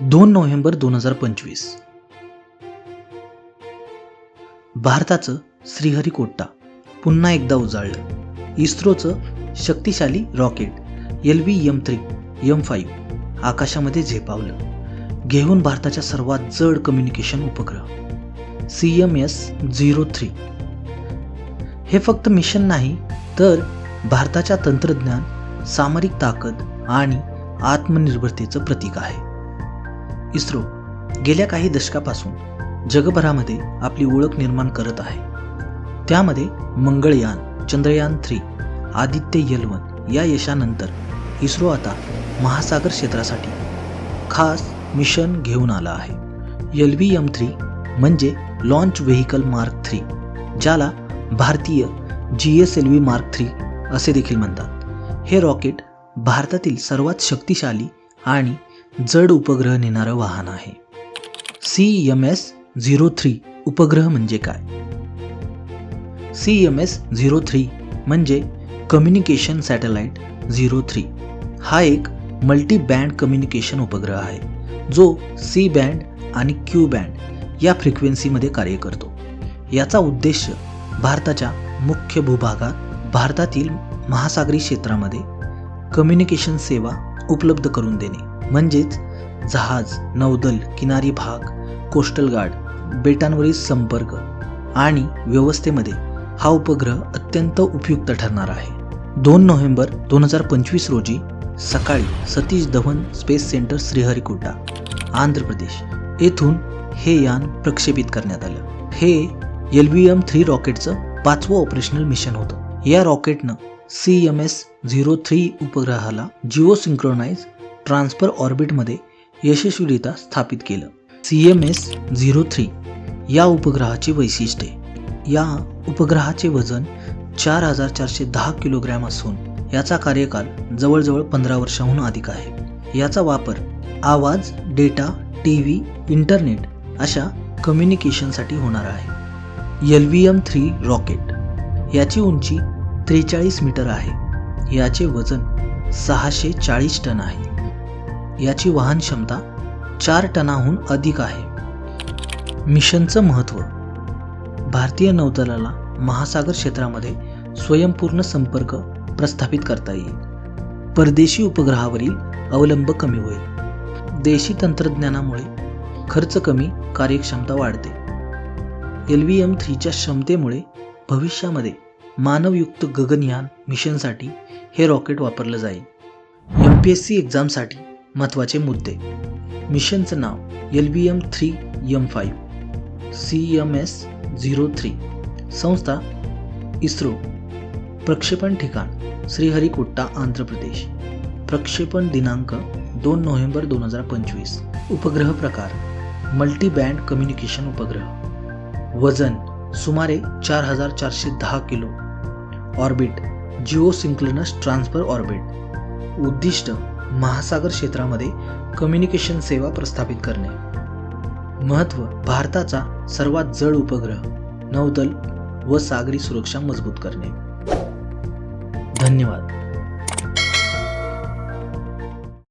दोन नोव्हेंबर दोन हजार पंचवीस. भारताचं श्रीहरिकोट्टा पुन्हा एकदा उजाळलं. इस्रोचं शक्तिशाली rocket L V M three M five आकाशामध्ये झेपावलं. घेऊन भारताच्या सर्वात जड कम्युनिकेशन उपग्रह C M S zero three. हे फक्त मिशन नाही तर भारताच्या तंत्रज्ञान सामरिक ताकद आणि आत्मनिर्भरतेचं प्रतीक आहे. इस्रो गेल्या काही दशकापासून जगभरामध्ये आपली ओळख निर्माण करत आहे. त्यामध्ये Mangalyaan Chandrayaan three Aditya L one या यशानंतर इस्रो आता महासागर क्षेत्रासाठी खास मिशन घेऊन आला आहे. एल व्ही एम थ्री म्हणजे लॉन्च व्हेकल मार्क थ्री ज्याला भारतीय G S L V mark three असे देखील म्हणतात. हे रॉकेट भारतातील सर्वात शक्तिशाली आणि जड उपग्रह नेणारं वाहन आहे. C M S zero three उपग्रह म्हणजे काय? C M S zero three म्हणजे कम्युनिकेशन सॅटेलाइट झिरो थ्री. हा एक मल्टी बँड कम्युनिकेशन उपग्रह आहे जो सी बँड आणि क्यू बँड या फ्रिक्वेन्सीमध्ये कार्य करतो. याचा उद्देश भारताच्या मुख्य भूभागात भारतातील महासागरी क्षेत्रामध्ये कम्युनिकेशन सेवा उपलब्ध करून देणे. म्हणजेच जहाज नौदल किनारी भाग कोस्टल गार्ड बेटांवरील संपर्क आणि व्यवस्थेमध्ये हा उपग्रह अत्यंत उपयुक्त ठरणार आहे. दोन नोव्हेंबर दोन हजार पंचवीस रोजी सकाळी सतीश धवन स्पेस सेंटर श्रीहरिकोटा आंध्र प्रदेश येथून हे यान प्रक्षेपित करण्यात आलं. हे एल व्ही एम थ्री रॉकेटचं पाचवं ऑपरेशनल मिशन होतं. या रॉकेटनं C M S zero three उपग्रहाला जिओ सिंक्रोनाइज ट्रान्सफर ऑर्बिटमध्ये यशस्वीरित्या स्थापित केलं. C M S zero three या उपग्रहाची वैशिष्ट्ये या उपग्रहाचे वजन चार हजार चारशे दहा किलोग्रॅम असून याचा कार्यकाल जवळजवळ पंधरा वर्षाहून अधिक आहे. याचा वापर आवाज डेटा टी व्ही इंटरनेट अशा कम्युनिकेशनसाठी होणार आहे. L V M three rocket याची उंची त्रेचाळीस मीटर आहे. याचे वजन सहाशे चाळीस टन आहे. याची वाहन क्षमता चार टनाहून अधिक आहे. मिशनचं महत्त्व. भारतीय नौदलाला महासागर क्षेत्रामध्ये स्वयंपूर्ण संपर्क प्रस्थापित करता येईल. परदेशी उपग्रहावरील अवलंब कमी होईल. देशी तंत्रज्ञानामुळे खर्च कमी कार्यक्षमता वाढते. एल व्ही एम थ्रीच्या क्षमतेमुळे भविष्यामध्ये मानवयुक्त गगनयान मिशनसाठी हे रॉकेट वापरलं जाईल. एम पी एस सी एक्झामसाठी महत्त्वाचे मुद्दे. मिशनचं नाव L B M three M five C M S zero three. संस्था इस्रो. प्रक्षेपण ठिकाण श्रीहरिकोट्टा आंध्र प्रदेश. प्रक्षेपण दिनांक दोन नोव्हेंबर दोन हजार पंचवीस. उपग्रह प्रकार मल्टीबँड कम्युनिकेशन उपग्रह. वजन सुमारे चार हजार चारशे दहा kilo. Orbit geo synchronous transfer orbit. उद्दिष्ट महासागर क्षेत्रामध्ये कम्युनिकेशन सेवा प्रस्थापित करणे. महत्त्व भारताचा सर्वात जड उपग्रह नौदल व सागरी सुरक्षा मजबूत करणे. धन्यवाद.